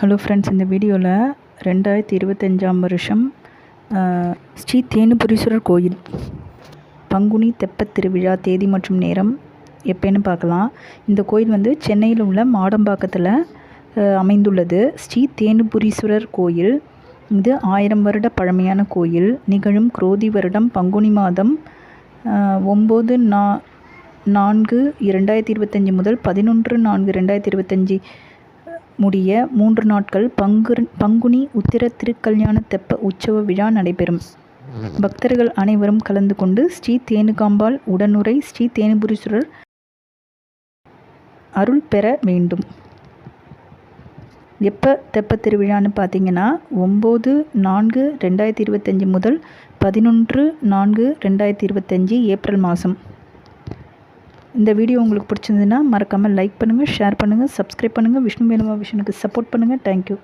Hello friends இந்த வீடியோவில் ரெண்டாயிரத்தி இருபத்தஞ்சாம் வருஷம் ஸ்ரீ தேனுபுரீஸ்வரர் கோயில் பங்குனி தெப்பத் திருவிழா தேதி மற்றும் நேரம் எப்போன்னு பார்க்கலாம். இந்த கோயில் வந்து சென்னையில் உள்ள மாடம்பாக்கத்தில் அமைந்துள்ளது. ஸ்ரீ தேனுபுரீஸ்வரர் கோயில் இது ஆயிரம் வருட பழமையான கோயில். நிகழும் குரோதி வருடம் பங்குனி மாதம் ஒம்பது நா நான்கு இரண்டாயிரத்தி இருபத்தஞ்சி முதல் பதினொன்று நான்கு ரெண்டாயிரத்தி இருபத்தஞ்சி முடிய மூன்று நாட்கள் பங்கு பங்குனி உத்திர திருக்கல்யாண தெப்ப உற்சவ விழா நடைபெறும். பக்தர்கள் அனைவரும் கலந்து கொண்டு ஸ்ரீ தேனுகாம்பாள் உடனுரை ஸ்ரீ தேனுபுரீஸ்வரர் அருள் பெற வேண்டும். எப்போ தெப்ப திருவிழான்னு பார்த்தீங்கன்னா ஒம்பது நான்கு ரெண்டாயிரத்தி இருபத்தஞ்சி முதல் பதினொன்று நான்கு ரெண்டாயிரத்தி இருபத்தஞ்சி ஏப்ரல் மாதம் இந்த வீடியோ உங்களுக்கு பிடிச்சிருந்ததுன்னா மறக்காமல் லைக் பண்ணுங்கள் ஷேர் பண்ணுங்கள் சப்ஸ்கிரைப் பண்ணுங்கள் விஷ்ணு மேலுமா விஷனுக்கு சப்போர்ட் பண்ணுங்கள் தேங்க்யூ